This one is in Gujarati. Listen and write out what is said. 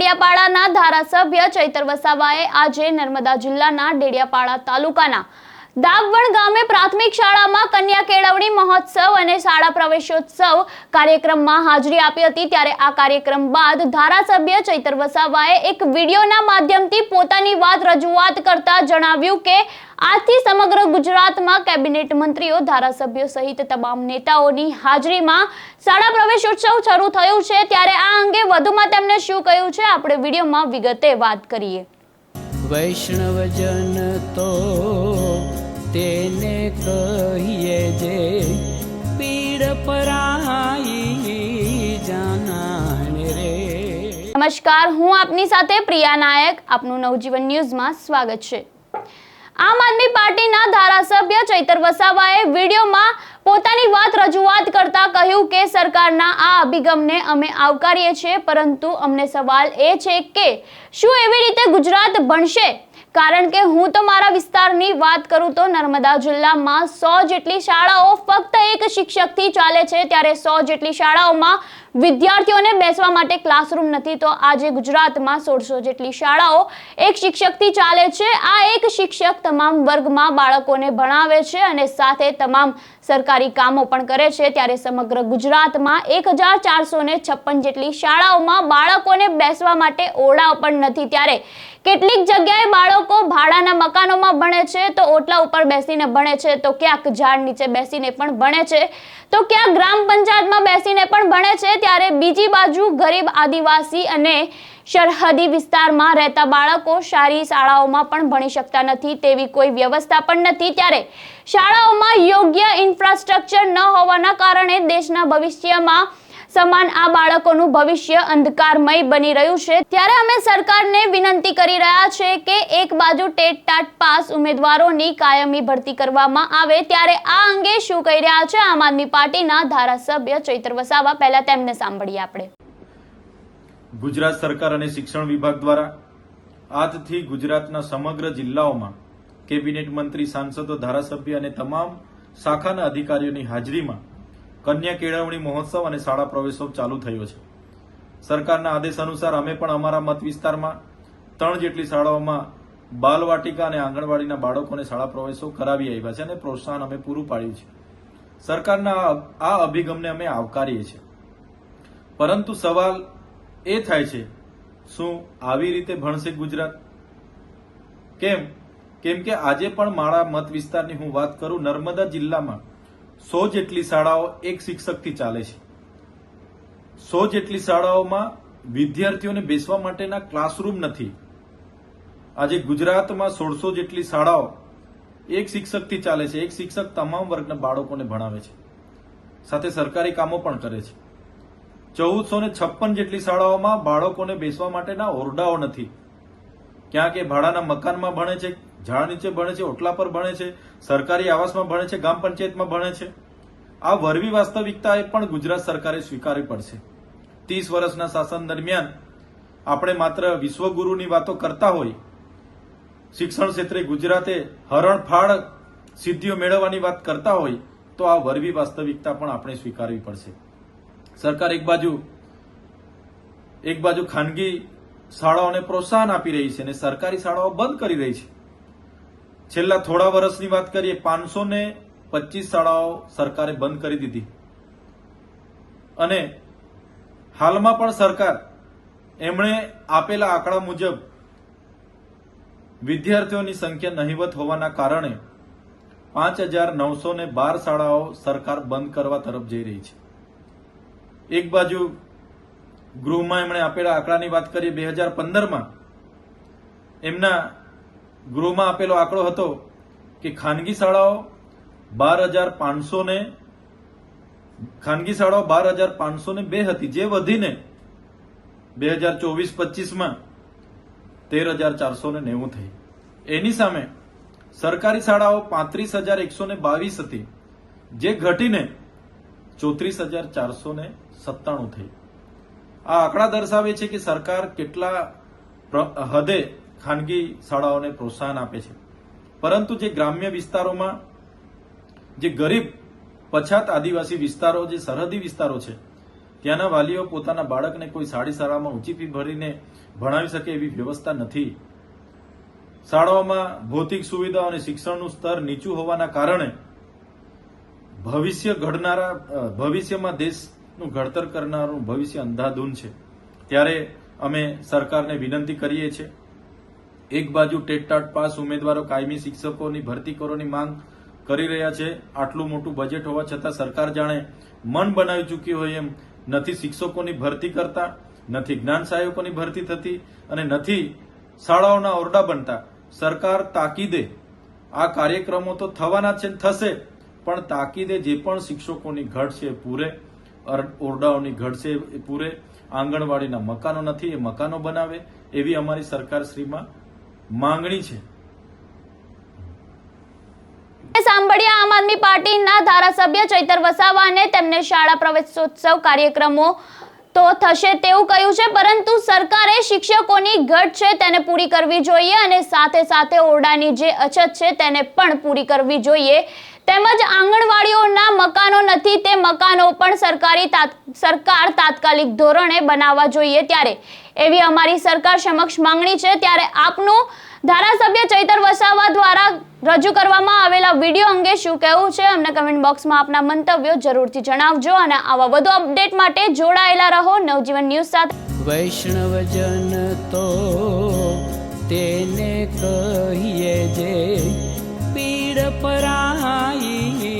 ડેડિયાપાડાના ધારાસભ્ય ચૈતર વસાવાએ આજે નર્મદા જિલ્લાના ડેડિયાપાડા તાલુકાના દાગવણ ગામે પ્રાથમિક શાળામાં કન્યા કેળવણી મહોત્સવ અને શાળા પ્રવેશોત્સવ કાર્યક્રમમાં હાજરી આપી હતી. ત્યારે આ કાર્યક્રમ બાદ ધારાસભ્ય ચૈતર વસાવાએ એક વિડીયોના માધ્યમથી પોતાની વાત રજૂઆત કરતા જણાવ્યું કે, આજથી સમગ્ર ગુજરાતમાં કેબિનેટ મંત્રીઓ, ધારાસભ્યો સહિત તમામ નેતાઓની હાજરીમાં શાળા પ્રવેશોત્સવ શરૂ થયું છે. ત્યારે આ અંગે વધુમાં તેમણે શું કહ્યું છે? આપણે વિડીયોમાં વિગતે વાત કરીએ. વૈષ્ણવજન તો તેને કહીએ જે પીડ પરાઈ જાનાને રે. નમસ્કાર, હું આપની સાથે પ્રિયા નાયક. આપનું નવજીવન ન્યૂઝમાં સ્વાગત છે. આમ આદમી પાર્ટીના ધારાસભ્ય ચૈતર વસાવાએ વિડીયોમાં પોતાની વાત રજૂઆત કરતા કહ્યું કે સરકારના આ અભિગમને અમે આવકારીએ છીએ, પરંતુ અમને સવાલ એ છે કે શું એવી રીતે ગુજરાત ભણશે કારણ કે હું તો મારા વિસ્તારની વાત કરું તો નર્મદા જિલ્લામાં સો જેટલી શાળાઓ ફક્ત એક શિક્ષકથી ચાલે છે. ત્યારે સો જેટલી શાળાઓમાં વિદ્યાર્થીઓને બેસવા માટે ક્લાસરૂમ નથી, તો આજે ગુજરાતમાં સોળસો જેટલી શાળાઓ એક શિક્ષકથી ચાલે છે. આ એક શિક્ષક તમામ વર્ગમાં બાળકોને ભણાવે છે અને સાથે તમામ સરકારી કામો પણ કરે છે. ત્યારે સમગ્ર ગુજરાતમાં એક હજાર ચારસો છપ્પન જેટલી શાળાઓમાં બાળકોને બેસવા માટે ઓરડાઓ પણ નથી. ત્યારે કેટલીક જગ્યાએ બાળકો ભાડાના મકાનોમાં ભણે છે, તો ઓટલા ઉપર બેસીને ભણે છે, તો ક્યાંક ઝાડ નીચે બેસીને પણ ભણે છે, તો ક્યાંક ગ્રામ પંચાયતમાં બેસીને પણ ભણે છે ત્યારે બીજી બાજુ ગરીબ આદિવાસી અને સરહદી વિસ્તારમાં રહેતા બાળકો સારી શાળાઓમાં પણ ભણી શકતા નથી, તેવી કોઈ વ્યવસ્થા પણ નથી. ત્યારે શાળાઓમાં યોગ્ય ઇન્ફ્રાસ્ટ્રક્ચર ન હોવાના કારણે દેશના ભવિષ્યમાં સમાન આ બાળકોનું ભવિષ્ય અંધકારમય બની રહ્યું છે. ત્યારે અમે સરકારને વિનંતી કરી રહ્યા છે કે એક બાજુ ટેટ ટાટ પાસ ઉમેદવારોની કાયમી ભરતી કરવામાં આવે. ત્યારે આ અંગે શું કહી રહ્યા છે આમ આદમી પાર્ટીના ધારાસભ્ય ચૈત્ર વસાવા? પહેલા તેમને સાંભળીએ આપણે. ગુજરાત સરકાર અને શિક્ષણ વિભાગ દ્વારા આજથી ગુજરાતના સમગ્ર જિલ્લાઓમાં કેબિનેટ મંત્રી, સાંસદો, ધારાસભ્ય અને તમામ શાખાના અધિકારીઓની હાજરીમાં કન્યા કેળવણી મહોત્સવ અને શાળા પ્રવેશોત્સવ ચાલુ થયો છે. સરકારના આદેશ અનુસાર અમે પણ અમારા મત વિસ્તારમાં ત્રણ જેટલી શાળાઓમાં બાલવાટિકા અને આંગણવાડીના બાળકોને શાળા પ્રવેશો કરાવી આવ્યા છે અને પ્રોત્સાહન અમે પૂરું પાડ્યું છે. સરકારના આ- અભિગમને અમે આવકારીએ છીએ. પરંતુ સવાલ એ થાય છે, શું આવી રીતે ભણશે ગુજરાત? કેમ? કેમ કે આજે પણ મારા મત વિસ્તારની હું વાત કરું નર્મદા જિલ્લામાં સો જેટલી શાળાઓ એક શિક્ષકથી ચાલે છે. સો જેટલી શાળાઓમાં વિદ્યાર્થીઓને બેસવા માટેના ક્લાસરૂમ નથી. આજે ગુજરાતમાં સોળસો જેટલી શાળાઓ એક શિક્ષકથી ચાલે છે. એક શિક્ષક તમામ વર્ગના બાળકોને ભણાવે છે. સાથે સરકારી કામો પણ કરે છે. ચૌદસો ને છપ્પન જેટલી શાળાઓમાં બાળકોને બેસવા માટેના ઓરડાઓ નથી. ક્યાં કે ભાડાના મકાનમાં ભણે છે ઝાડ નીચે ભણે છે, ઓટલા પર ભણે છે, સરકારી આવાસમાં ભણે છે, ગામ પંચાયતમાં ભણે છે. આ વરવી વાસ્તવિકતા એ પણ ગુજરાત સરકારે સ્વીકારવી પડશે. ત્રીસ વર્ષના શાસન દરમિયાન આપણે માત્ર વિશ્વગુરુની વાતો કરતા હોય, શિક્ષણ ક્ષેત્રે ગુજરાતે હરણફાળ સિદ્ધિઓ મેળવવાની વાત કરતા હોય, તો આ વરવી વાસ્તવિકતા પણ આપણે સ્વીકારવી પડશે. સરકાર એક બાજુ એક બાજુ ખાનગી શાળાઓને પ્રોત્સાહન આપી રહી છે અને સરકારી શાળાઓ બંધ કરી રહી છે. છેલ્લા થોડા વર્ષની વાત કરીએ, પાંચસો ને પચીસ શાળાઓ સરકારે બંધ કરી દીધી. અને હાલમાં પણ સરકાર એમણે આપેલા આંકડા મુજબ વિદ્યાર્થીઓની સંખ્યા નહીવત હોવાના કારણે પાંચ હજાર નવસો ને બાર શાળાઓ સરકાર બંધ કરવા તરફ જઈ રહી છે. એક બાજુ ગૃહમાં એમણે આપેલા આંકડાની વાત કરીએ, બે હજાર પંદરમાં એમના ગૃહમાં આપેલો આંકડો હતો કે ખાનગી શાળાઓ બાર હજાર પાંચસો ને ખાનગી શાળાઓ બાર હજાર પાંચસો ને બે હતી. જે વધીને બે હજાર ચોવીસ પચીસમાં તેર હજાર ચારસો ને નેવું થઈ. એની સામે સરકારી શાળાઓ પાંત્રીસ હજાર એકસો ને બાવીસ હતી. જે ઘટીને ચોત્રીસ હજાર ચારસો ને સત્તાણું થઈ. આ આંકડા દર્શાવે છે કે સરકાર કેટલા હદે ખાનગી શાળાઓને પ્રોત્સાહન આપે છે. પરંતુ જે ગ્રામ્ય વિસ્તારોમાં જે ગરીબ, પછાત આદિવાસી વિસ્તારો, જે સરહદી વિસ્તારો છે, ત્યાંના વાલીઓ પોતાના બાળકને કોઈ સાડી શાળામાં ઊંચી ફી ભરીને ભણાવી શકે એવી વ્યવસ્થા નથી. શાળાઓમાં ભૌતિક સુવિધાઓ અને શિક્ષણનું સ્તર નીચું હોવાના કારણે ભવિષ્ય ઘડનારા ભવિષ્યમાં દેશનું ઘડતર કરનારું ભવિષ્ય અંધાધૂન છે. ત્યારે અમે સરકારને વિનંતી કરીએ છીએ એક બાજુ ટેટ ટાટ પાસ ઉમેદવારો કાયમી શિક્ષકોની ભરતી કરવાની માંગ કરી રહ્યા છે. આટલું મોટું બજેટ હોવા છતાં સરકાર જાણે મન બનાવી ચૂકી હોય એમ નથી શિક્ષકોની ભરતી કરતા, નથી જ્ઞાન સહાયકોની ભરતી થતી અને નથી શાળાઓના ઓરડા બનતા. સરકાર તાકીદે આ કાર્યક્રમો તો થવાના છે થશે, પણ તાકીદે જે પણ શિક્ષકોની ઘટ છે એ પૂરે ઓરડાઓની ઘટ છે પૂરે, આંગણવાડીના મકાનો નથી, એ મકાનો બનાવે એવી અમારી સરકારશ્રીમાં માંગણી છે. સાંભળ્યા આમ આદમી પાર્ટીના ધારાસભ્ય ચૈતર વસાવાને તેમને શાળા પ્રવેશોત્સવ કાર્યક્રમો તો થશે તેવું કહ્યું છે, પરંતુ સરકારે શિક્ષકોની ઘટ છે તેને પૂરી કરવી જોઈએ અને સાથે સાથે ઓરડાની જે અછત છે તેને પણ પૂરી કરવી જોઈએ. તેમજ આંગણવાડીઓના મકાનો નથી, તે મકાનો પણ સરકારી સરકાર તાત્કાલિક ધોરણે બનાવવા જોઈએ ત્યારે. એવી અમારી સરકાર સમક્ષ માંગણી છે. ત્યારે આપનું ધારાસભ્ય ચૈતર વસાવા દ્વારા રજૂ કરવામાં આવેલા વીડિયો અંગે શું કહેવું છે? અમને કમેન્ટ બોક્સમાં આપના મંતવ્યો જરૂરથી જણાવજો અને આવા વધુ અપડેટ માટે જોડાયેલા રહો. નવજીવન ન્યૂઝ સાથે વૈષ્ણવજન તો તેને કહીએ જે પીડ પરાઈ